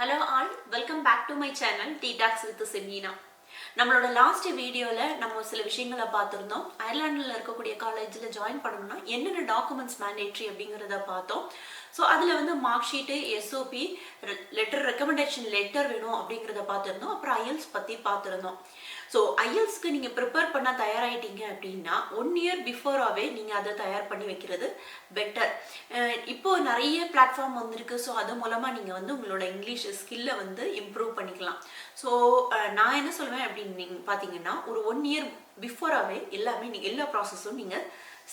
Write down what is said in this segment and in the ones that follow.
Hello all, welcome back to my channel T-Tax with Semina. நம்மளோட last வீடியோவில் நம்ம சில விஷயங்களை பார்த்துருந்தோம். அயர்லாண்டில் இருக்கக்கூடிய காலேஜில் ஜாயின் பண்ணணும்னா என்னென்ன டாக்குமெண்ட்ஸ் மேண்டேட்ரி அப்படிங்கிறத பார்த்தோம். ஸோ அதில் வந்து mark sheet SOP letter recommendation letter வேணும் அப்படிங்கிறத பார்த்துருந்தோம். அப்புறம் ஐஎல்ஸ் பற்றி பார்த்துருந்தோம். ஸோ ஐஎல்ஸ்க்கு நீங்கள் ப்ரிப்பேர் பண்ண தயாராகிட்டீங்க அப்படின்னா ஒன் இயர் பிஃபோராகவே நீங்கள் அதை தயார் பண்ணி வைக்கிறது பெட்டர் இப்போது நிறைய பிளாட்ஃபார்ம் வந்திருக்கு. ஸோ அது மூலமாக நீங்கள் வந்து உங்களோட இங்கிலீஷ் ஸ்கில்லை வந்து இம்ப்ரூவ் பண்ணிக்கலாம். ஸோ uh, நான் என்ன சொல்லுவேன் அப்படின்னு நீங்கள் பார்த்தீங்கன்னா ஒரு ஒன் இயர் பிஃபோராகவே எல்லாமே நீங்கள் எல்லா ப்ராசஸும் நீங்கள்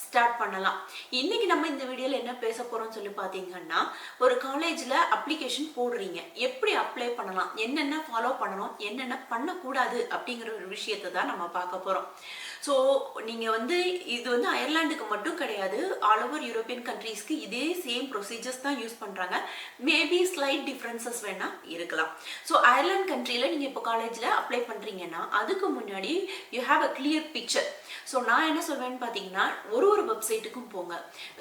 ஸ்டார்ட் பண்ணலாம். இன்னைக்கு நம்ம இந்த வீடியோவில் என்ன பேச போகிறோம்னு சொல்லி பார்த்தீங்கன்னா ஒரு காலேஜில் அப்ளிகேஷன் போடுறீங்க. எப்படி அப்ளை பண்ணலாம்? என்னென்ன ஃபாலோ பண்ணணும்? என்னென்ன பண்ணக்கூடாது? அப்படிங்கிற ஒரு விஷயத்தை தான் நம்ம பார்க்க போகிறோம் ஸோ நீங்கள் வந்து இது வந்து அயர்லாண்டுக்கு மட்டும் கிடையாது. ஆல் ஓவர் யூரோப்பியன் கண்ட்ரீஸ்க்கு இதே சேம் ப்ரொசீஜர்ஸ் தான் யூஸ் பண்ணுறாங்க மேபி ஸ்லைட் டிஃப்ரென்சஸ் வேணால் இருக்கலாம். ஸோ அயர்லாண்ட் கண்ட்ரியில் நீங்கள் இப்போ காலேஜில் அப்ளை பண்ணுறீங்கன்னா அதுக்கு முன்னாடி you have a clear picture so நான் என்ன சொல்வேன்னு பார்த்தீங்கன்னா ஒரு ஒரு வெப்சைட்டுக்கும் போங்க.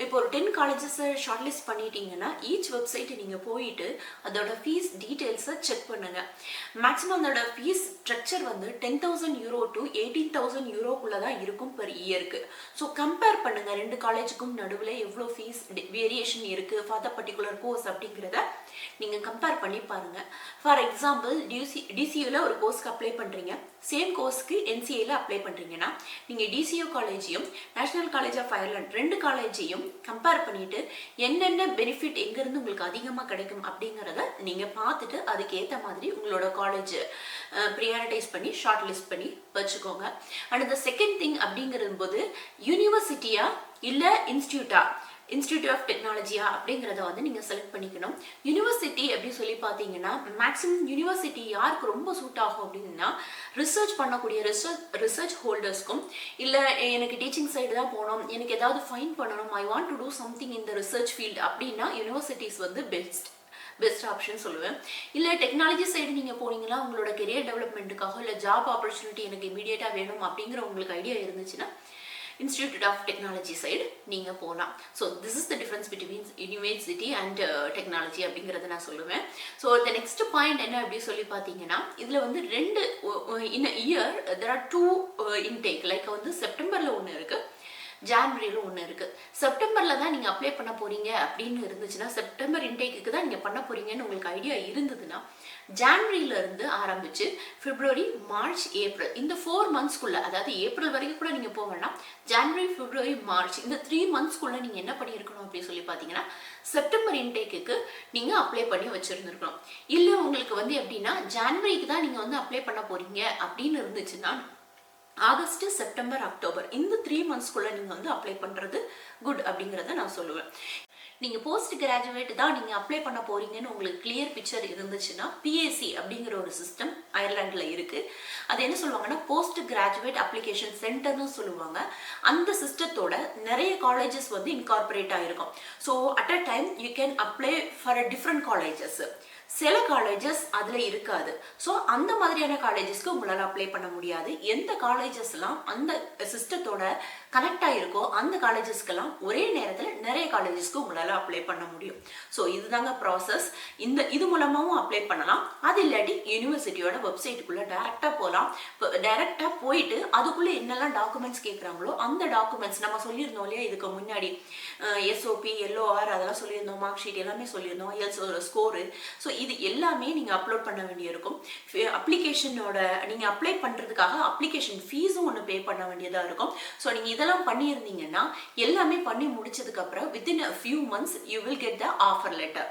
இப்போ ஒரு டென் காலேஜஸை ஷார்ட் லிஸ்ட் பண்ணிட்டீங்கன்னா ஈச் வெப்சைட் நீங்கள் போயிட்டு அதோட ஃபீஸ் டீட்டெயில்ஸை செக் பண்ணுங்க. மேக்ஸிமம் அதோட ஃபீஸ் ஸ்ட்ரக்சர் வந்து ten thousand euro to eighteen thousand யூரோக்குள்ளே தான் இருக்கும் பெர் இயருக்கு ஸோ கம்பேர் பண்ணுங்க ரெண்டு காலேஜுக்கும் நடுவில் எவ்வளோ ஃபீஸ் வேரியேஷன் இருக்குது ஃபார் த பர்டிகுலர் கோர்ஸ் அப்படிங்கிறத நீங்கள் கம்பேர் பண்ணி பாருங்க. ஃபார் எக்ஸாம்பிள் டிசி டிசியூவில் ஒரு கோர்ஸ்க்கு அப்ளை பண்ணுறீங்க சேம் கோர்ஸ்க்கு என்சிஏல அப்ளை பண்ணுறீங்கன்னா நீங்கள் டிசியூ காலேஜையும் நேஷனல் காலேஜ் ஆஃப் அயர்லாண்ட் ரெண்டு காலேஜையும் கம்பேர் பண்ணிட்டு என்னென்ன பெனிஃபிட் எங்கேருந்து உங்களுக்கு அதிகமாக கிடைக்கும் அப்படிங்கிறத நீங்கள் பார்த்துட்டு அதுக்கேற்ற மாதிரி உங்களோட காலேஜ் ப்ரியாரிட்டைஸ் பண்ணி ஷார்ட் லிஸ்ட் பண்ணி வச்சுக்கோங்க. அண்ட் த செகண்ட் திங் அப்படிங்கிறது போது யூனிவர்சிட்டியா இல்லை இன்ஸ்டியூட்டா இன்ஸ்டியூட் ஆஃப் டெக்னாலஜியா அப்படிங்கிறத வந்து நீங்கள் செலக்ட் பண்ணிக்கணும். யூனிவர்சிட்டி அப்படின்னு சொல்லி பார்த்தீங்கன்னா மேக்ஸிமம் யூனிவர்சிட்டி யாருக்கு ரொம்ப சூட் ஆகும் அப்படின்னா ரிசர்ச் பண்ணக்கூடிய ரிசர்ச் ரிசர்ச் ஹோல்டர்ஸ்க்கும் இல்லை எனக்கு டீச்சிங் சைடு தான் போகணும் எனக்கு ஏதாவது ஃபைன் பண்ணணும் I want to do something இந்த ரிசர்ச் ஃபீல்டு அப்படின்னா யூனிவர்சிட்டிஸ் வந்து பெஸ்ட் பெஸ்ட் ஆப்ஷன் சொல்லுவேன். இல்லை டெக்னாலஜி சைடு நீங்கள் போனீங்கன்னா உங்களோட கெரியர் டெவலப்மெண்ட்டுக்காக இல்லை ஜாப் ஆப்பர்ச்சுனிட்டி எனக்கு இமீடியட்டாக வேணும் அப்படிங்கிற உங்களுக்கு ஐடியா இருந்துச்சுன்னா இன்ஸ்டிடியூட் ஆஃப் டெக்னாலஜி சைடு நீங்கள் போகலாம் so this is the difference between university and technology அப்படிங்கிறத நான் சொல்லுவேன். ஸோ த நெக்ஸ்ட் பாயிண்ட் என்ன அப்படி சொல்லி பார்த்தீங்கன்னா இதில் வந்து ரெண்டு in year there are two intake like வந்து செப்டம்பரில் ஒன்று இருக்குது ஜான்வரியில் ஒன்று இருக்குது செப்டம்பரில் தான் நீங்கள் அப்ளை பண்ண போகிறீங்க அப்படின்னு இருந்துச்சுன்னா செப்டம்பர் இன்டேக்கு தான் நீங்கள் பண்ண போகிறீங்கன்னு உங்களுக்கு ஐடியா இருந்ததுன்னா ஜான்வரியிலேருந்து ஆரம்பித்து பிப்ரவரி மார்ச் ஏப்ரல் இந்த ஃபோர் மந்த்ஸ்க்குள்ளே அதாவது ஏப்ரல் வரைக்கும் கூட நீங்கள் போக வேண்டாம் ஜான்வரி பிப்ரவரி மார்ச் இந்த த்ரீ மந்த்ஸ்க்குள்ளே நீங்கள் என்ன பண்ணியிருக்கணும் அப்படின்னு சொல்லி பார்த்தீங்கன்னா செப்டம்பர் இன்டேக்குக்கு நீங்கள் அப்ளை பண்ணி வச்சுருந்துருக்கணும். இல்லை உங்களுக்கு வந்து எப்படின்னா ஜான்வரிக்கு தான் நீங்கள் வந்து அப்ளை பண்ண போகிறீங்க அப்படின்னு இருந்துச்சுன்னா ஆகஸ்ட் செப்டம்பர் அக்டோபர். இந்த த்ரீ மந்த்ஸ்க்குள்ளே நீங்கள் வந்து அப்ளை பண்ணுறது குட் அப்படிங்கிறத நான் சொல்லுவேன். நீங்கள் போஸ்ட் கிராஜுவேட் தான் நீங்கள் அப்ளை பண்ண போறீங்கன்னு உங்களுக்கு கிளியர் பிக்சர் இருந்துச்சுன்னா பிஎஸ்சி அப்படிங்கிற ஒரு சிஸ்டம் அயர்லாண்டில் இருக்குது அது என்ன சொல்லுவாங்கன்னா போஸ்ட் கிராஜுவேட் அப்ளிகேஷன் சென்டர்னு சொல்லுவாங்க. அந்த சிஸ்டத்தோட நிறைய காலேஜஸ் வந்து இன்கார்பரேட் ஆகிருக்கும் so at a time you can apply for a different colleges சில காலேஜஸ் அதில் இருக்காது. ஸோ அந்த மாதிரியான காலேஜஸ்க்கு உங்களால் அப்ளை பண்ண முடியாது. எந்த காலேஜஸ்லாம் அந்த சிஸ்டத்தோட கனெக்டாக இருக்கோ அந்த காலேஜஸ்க்கெல்லாம் ஒரே நேரத்தில் நிறைய காலேஜஸ்க்கு உங்களால் அப்ளை பண்ண முடியும். ஸோ இதுதாங்க ப்ராசஸ் இந்த இது மூலமாகவும் அப்ளை பண்ணலாம். அது இல்லாட்டி யூனிவர்சிட்டியோட வெப்சைட்டுக்குள்ளே டேரெக்டாக போகலாம் இப்போ டேரெக்டாக போயிட்டு அதுக்குள்ளே என்னெல்லாம் டாக்குமெண்ட்ஸ் கேட்குறாங்களோ அந்த டாக்குமெண்ட்ஸ் நம்ம சொல்லியிருந்தோம் இல்லையா? இதுக்கு முன்னாடி எஸ்ஓபி எல்ஓஆர் அதெல்லாம் சொல்லியிருந்தோம். மார்க் ஷீட் எல்லாமே சொல்லியிருந்தோம். எல்ஸ் ஸ்கோரு ஸோ இது எல்லாமே நீங்கள் அப்லோட் பண்ண வேண்டியிருக்கும். அப்ளிகேஷனோட நீங்கள் அப்ளை பண்ணுறதுக்காக அப்ளிகேஷன் ஃபீஸும் ஒன்று பே பண்ண வேண்டியதாக இருக்கும். ஸோ நீங்கள் இதெல்லாம் பண்ணியிருந்தீங்கன்னா எல்லாமே பண்ணி முடிச்சதுக்கப்புறம் within a few months you will get the offer letter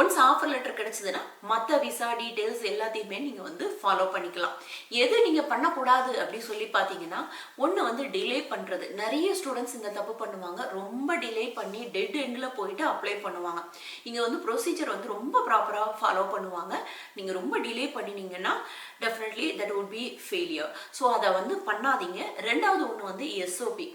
once offer letter கிடைச்சதுன்னா மற்ற விசா டீட்டெயில்ஸ் எல்லாத்தையுமே நீங்கள் வந்து ஃபாலோ பண்ணிக்கலாம். எது நீங்கள் பண்ணக்கூடாது அப்படின்னு சொல்லி பார்த்தீங்கன்னா ஒன்று வந்து டிலே பண்ணுறது நிறைய ஸ்டூடெண்ட்ஸ் இந்த தப்பு பண்ணுவாங்க. ரொம்ப டிலே பண்ணி டெட் எண்டில் போயிட்டு அப்ளை பண்ணுவாங்க. இங்கே வந்து ப்ரொசீஜர் வந்து ரொம்ப ப்ராப்பராக ஃபாலோ பண்ணுவாங்க. நீங்கள் ரொம்ப delay பண்ணினீங்கன்னா definitely that would be failure so அதை வந்து பண்ணாதீங்க. ரெண்டாவது ஒன்று வந்து எஸ்ஓபி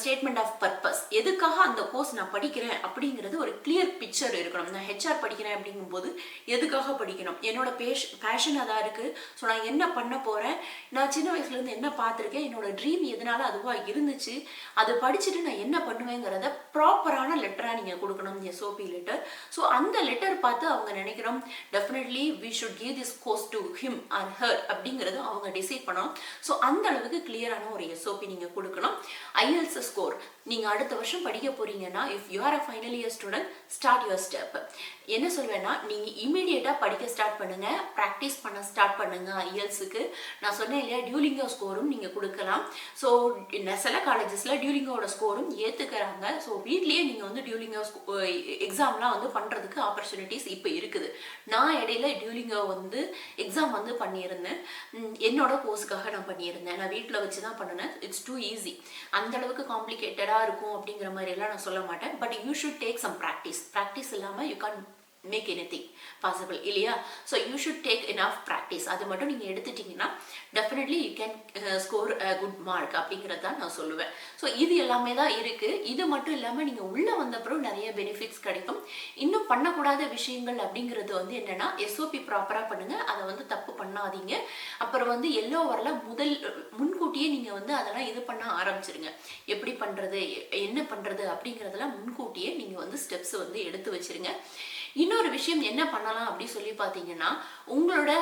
ஸ்டேட்மெண்ட் ஆஃப் பர்பஸ் எதுக்காக அந்த கோர்ஸ் நான் படிக்கிறேன் அப்படிங்கிறது ஒரு கிளியர் பிக்சர் இருக்கணும். நான் ஹெச்ஆர் படிக்கிறேன் அப்படிங்கும்போது எதுக்காக படிக்கணும்? என்னோட பேஷ் பேஷன் அதாக இருக்குது ஸோ நான் என்ன பண்ண போகிறேன் நான் சின்ன வயசுலேருந்து என்ன பார்த்துருக்கேன்? என்னோட ட்ரீம் எதனால அதுவாக இருந்துச்சு? அதை படிச்சுட்டு நான் என்ன பண்ணுவேங்கிறத ப்ராப்பரான லெட்டராக நீங்கள் கொடுக்கணும் எஸ்ஓபி லெட்டர் ஸோ அந்த லெட்டர் பார்த்து அவங்க நினைக்கிறோம் definitely we should give this course to him or her அப்படிங்கிறது அவங்க டிசைட் பண்ணணும். ஸோ அந்த அளவுக்கு கிளியரான ஒரு எஸ்ஓபி நீங்கள் கொடுக்கணும். ஐஎல்ஸ் ஸ்கோர் நீங்கள் அடுத்த வருஷம் படிக்க போறீங்கன்னா if you are a final year student start your step என்ன சொல்வேன்னா நீங்கள் இமீடியட்டாக படிக்க ஸ்டார்ட் பண்ணுங்க. ப்ராக்டிஸ் பண்ண ஸ்டார்ட் பண்ணுங்க ஐஎல்ஸுக்கு நான் சொன்னேன் இல்லையா டியூலிங்கோ ஸ்கோரும் நீங்கள் கொடுக்கலாம். ஸோ சில காலேஜஸில் டியூலிங்கோட ஸ்கோரும் ஏற்றுக்கிறாங்க ஸோ வீட்லேயே நீங்கள் வந்து டியூலிங்கோ எக்ஸாம்லாம் வந்து பண்ணுறதுக்கு ஆப்பர்ச்சுனிட்டிஸ் இப்போ இருக்குது. நான் இடையில டியூலிங்கோ வந்து எக்ஸாம் வந்து பண்ணியிருந்தேன். என்னோட கோர்ஸுக்காக நான் பண்ணியிருந்தேன். நான் வீட்டில் வச்சு தான் பண்ணினேன். இட்ஸ் டூ ஈஸி அந்த அளவுக்கு காம்ப்ளிகேட்டடாக இருக்கும் அப்படிங்கிற மாதிரி எல்லாம் நான் சொல்ல மாட்டேன். But you should take some practice practice இல்லாமல் you can't make anything possible இல்லையா? So you should take enough practice அது மட்டும் நீங்கள் எடுத்துட்டீங்கன்னா definitely you can score good mark அப்படிங்கிறது தான் நான் சொல்லுவேன். ஸோ இது எல்லாமே தான் இருக்குது இது மட்டும் இல்லாமல் நீங்கள் உள்ளே வந்தப்புறம் நிறைய பெனிஃபிட்ஸ் கிடைக்கும். இன்னும் பண்ணக்கூடாத விஷயங்கள் அப்படிங்கிறது வந்து என்னென்னா எஸ்ஓபி ப்ராப்பராக பண்ணுங்கள் அதை வந்து தப்பு பண்ணாதீங்க. அப்புறம் வந்து எல்லோ வரல முதல் முன்கூட்டியே நீங்கள் வந்து அதெல்லாம் இது பண்ண ஆரம்பிச்சிருங்க. எப்படி பண்ணுறது என்ன பண்ணுறது அப்படிங்கிறதெல்லாம் முன்கூட்டியே நீங்கள் வந்து ஸ்டெப்ஸ் வந்து எடுத்து வச்சிருங்க. இன்னொரு விஷயம் என்ன பண்ணலாம் அப்படி சொல்லி பார்த்தீங்கன்னா உங்களோட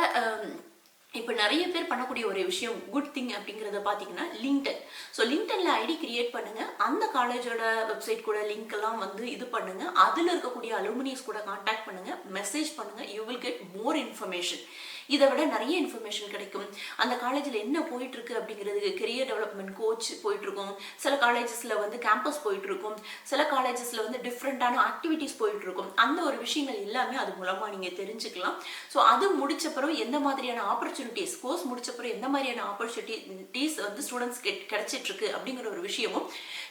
இப்போ நிறைய பேர் பண்ணக்கூடிய ஒரு விஷயம் குட் திங் அப்படிங்கிறத பார்த்தீங்கன்னா லிங்க்டன் ஸோ லிங்க்டனில் ஐடி கிரியேட் பண்ணுங்கள் அந்த காலேஜோட வெப்சைட் கூட லிங்க் எல்லாம் வந்து இது பண்ணுங்கள் அதில் இருக்கக்கூடிய அலுமினியஸ் கூட காண்டாக்ட் பண்ணுங்கள் மெசேஜ் பண்ணுங்கள் you will get more information இதை விட நிறைய இன்ஃபர்மேஷன் கிடைக்கும். அந்த காலேஜில் என்ன போயிட்டு இருக்கு அப்படிங்கிறது கெரியர் டெவலப்மெண்ட் கோச் போயிட்டு இருக்கும் சில காலேஜஸில் வந்து கேம்பஸ் போயிட்டு இருக்கும் சில காலேஜஸில் வந்து டிஃப்ரெண்ட்டான ஆக்டிவிட்டீஸ் போயிட்டு இருக்கும் அந்த ஒரு விஷயங்கள் எல்லாமே அது மூலமாக நீங்கள் தெரிஞ்சுக்கலாம். ஸோ அது முடிச்ச பிறகு எந்த மாதிரியான ஆப்பர்ச்சுனிட்டிஸ் கோர்ஸ் முடிச்ச பிறகு எந்த மாதிரியான ஆப்பர்ச்சுனிட்டிஸ் வந்து ஸ்டூடெண்ட்ஸ் கிடைச்சிட்டு இருக்கு அப்படிங்கிற ஒரு விஷயமும்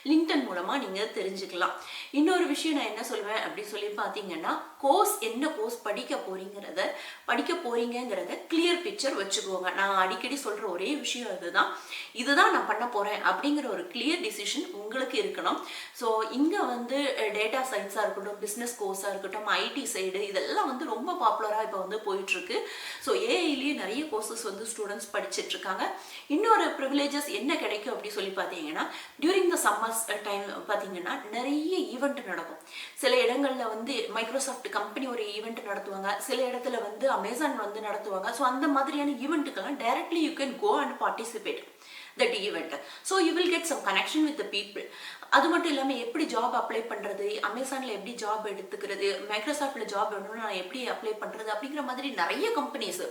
லிங்க்டன் மூலமாக நீங்கள் தெரிஞ்சுக்கலாம். இன்னொரு விஷயம் நான் என்ன சொல்வேன் அப்படின்னு சொல்லி பார்த்தீங்கன்னா கோர்ஸ் என்ன கோர்ஸ் படிக்க போறீங்கிறத படிக்க போறீங்கிறத கிளியர் பிக்சர் வச்சுக்கோங்க. நான் அடிக்கடி சொல்ற ஒரே விஷயம் இதுதான் இதுதான் நான் பண்ண போறேன் அப்படிங்கிற ஒரு கிளியர் டிசிஷன் உங்களுக்கு இருக்கணும். ஸோ இங்க வந்து டேட்டா சயின்ஸாக இருக்கட்டும் பிஸ்னஸ் கோர்ஸாக இருக்கட்டும் ஐடி சைடு இதெல்லாம் வந்து ரொம்ப பாப்புலராக இப்போ வந்து போயிட்டு இருக்கு ஸோ ஏஐலேயே நிறைய கோர்சஸ் வந்து ஸ்டூடெண்ட்ஸ் படிச்சிட்டு இருக்காங்க இன்னொரு ப்ரிவிலேஜஸ் என்ன கிடைக்கும் அப்படி சொல்லி பார்த்தீங்கன்னா டியூரிங் த சம்மர்ஸ் டைம் பார்த்தீங்கன்னா நிறைய ஈவெண்ட் நடக்கும். சில இடங்களில் வந்து மைக்ரோசாஃப்ட் கம்பெனி ஒரு ஈவெண்ட் நடத்துவாங்க. சில இடத்துல வந்து அமேசான் வந்து நடத்துவாங்க. ஸோ அந்த மாதிரியான ஈவெண்ட்டுக்கெல்லாம் directly you can go and participate that event so you will get some connection with people அது மட்டும் இல்லாமல் எப்படி ஜாப் அப்ளை பண்ணுறது அமேசானில் எப்படி ஜாப் எடுத்துக்கிறது மைக்ரோசாஃப்டில் ஜாப் வேணும்னா நான் எப்படி அப்ளை பண்ணுறது அப்படிங்கிற மாதிரி நிறைய கம்பெனிஸ்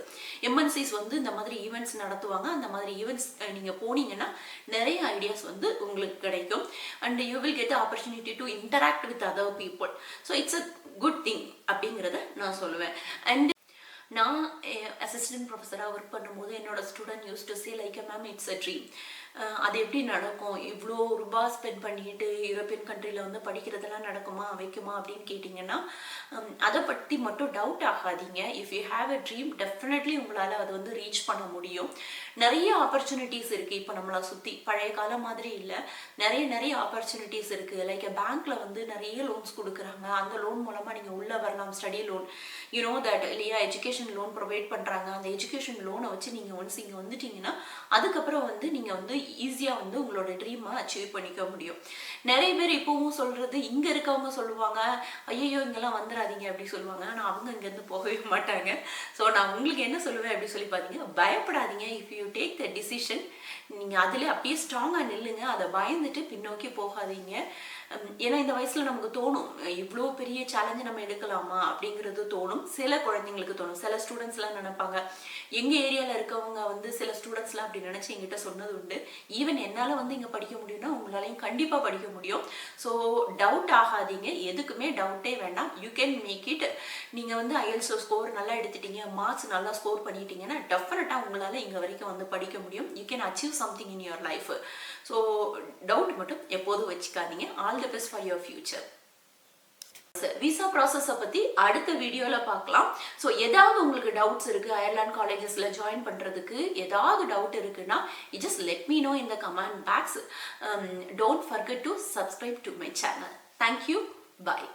எம்என்சிஸ் வந்து இந்த மாதிரி ஈவெண்ட்ஸ் நடத்துவாங்க. அந்த மாதிரி ஈவெண்ட்ஸ் நீங்கள் போனீங்கன்னா நிறைய ஐடியாஸ் வந்து உங்களுக்கு கிடைக்கும். And you will get opportunity to interact with other people so it's a good thing நான் சொல்லுவேன். அண்ட் நான் அசிஸ்டன்ட் ப்ரொஃபஸராக ஒர்க் பண்ணும்போது என்னோட student use to say like ma'am it's a dream அது எப்படி நடக்கும்? இவ்வளோ ரூபாய் ஸ்பெண்ட் பண்ணிட்டு யூரோப்பியன் கண்ட்ரியில் வந்து படிக்கிறதெல்லாம் நடக்குமா? வைக்குமா? அப்படின்னு கேட்டிங்கன்னா அதை பற்றி மட்டும் டவுட் ஆகாதீங்க. If you have a dream definitely உங்களால் அது வந்து ரீச் பண்ண முடியும். நிறைய ஆப்பர்ச்சுனிட்டிஸ் இருக்குது இப்போ நம்மளை சுற்றி பழைய காலம் மாதிரி இல்லை. நிறைய நிறைய ஆப்பர்ச்சுனிட்டிஸ் இருக்குது லைக் பேங்க்கில் வந்து நிறைய லோன்ஸ் கொடுக்குறாங்க. அந்த லோன் மூலமாக நீங்கள் உள்ளே வரலாம். Study loan you know that? Education loan provide பண்ணுறாங்க அந்த எஜுகேஷன் லோனை வச்சு நீங்கள் ஒன்ஸ் இங்கே வந்துட்டீங்கன்னா அதுக்கப்புறம் வந்து நீங்கள் வந்து ஈஸியாக வந்து உங்களோட ட்ரீமை அச்சீவ் பண்ணிக்க முடியும். நிறைய பேர் இப்போவும் சொல்கிறது இங்கே இருக்கவங்க சொல்லுவாங்க ஐயோ இங்கெல்லாம் வந்துடாதீங்க அப்படி சொல்லுவாங்க. ஆனால் அவங்க இங்கேருந்து போகவே மாட்டாங்க. ஸோ நான் உங்களுக்கு என்ன சொல்லுவேன் அப்படின்னு சொல்லி பார்த்தீங்க பயப்படாதீங்க. If you take the decision நீங்கள் அதிலே அப்படியே ஸ்ட்ராங்காக நில்லுங்க. அதை பயந்துட்டு பின்னோக்கி போகாதீங்க. ஏன்னா இந்த வயசில் நமக்கு தோணும் இவ்வளோ பெரிய சேலஞ்சு நம்ம எடுக்கலாமா அப்படிங்கிறது தோணும். சில குழந்தைங்களுக்கு தோணும். சில ஸ்டூடெண்ட்ஸ்லாம் நினைப்பாங்க எங்கள் ஏரியாவில் இருக்கவங்க வந்து சில ஸ்டூடெண்ட்ஸ்லாம் அப்படி நினச்சி எங்கிட்ட சொன்னது உண்டு. ஈவன் என்னால் வந்து இங்கே படிக்க முடியும்னா உங்களாலையும் கண்டிப்பாக படிக்க முடியும். ஸோ டவுட் ஆகாதீங்க. எதுக்குமே டவுட்டே வேண்டாம். யூ கேன் மேக் இட் நீங்கள் வந்து ஐஎல்ஸோ ஸ்கோர் நல்லா எடுத்துட்டீங்க மார்க்ஸ் நல்லா ஸ்கோர் பண்ணிட்டீங்கன்னா டெஃபினட்டாக உங்களால் இங்கே வரைக்கும் வந்து படிக்க முடியும். You can achieve something in your life so doubt மட்டும் எப்போதும் வச்சுக்காதீங்க. All the best for your future visa ப்ராசஸை பற்றி அடுத்த வீடியோவில் பார்க்கலாம். ஸோ ஏதாவது உங்களுக்கு டவுட்ஸ் இருக்குது அயர்லாண்ட் காலேஜஸில் ஜாயின் பண்ணுறதுக்கு ஏதாவது டவுட் இருக்குன்னா just let me know in the comment box don't forget to subscribe to my channel thank you bye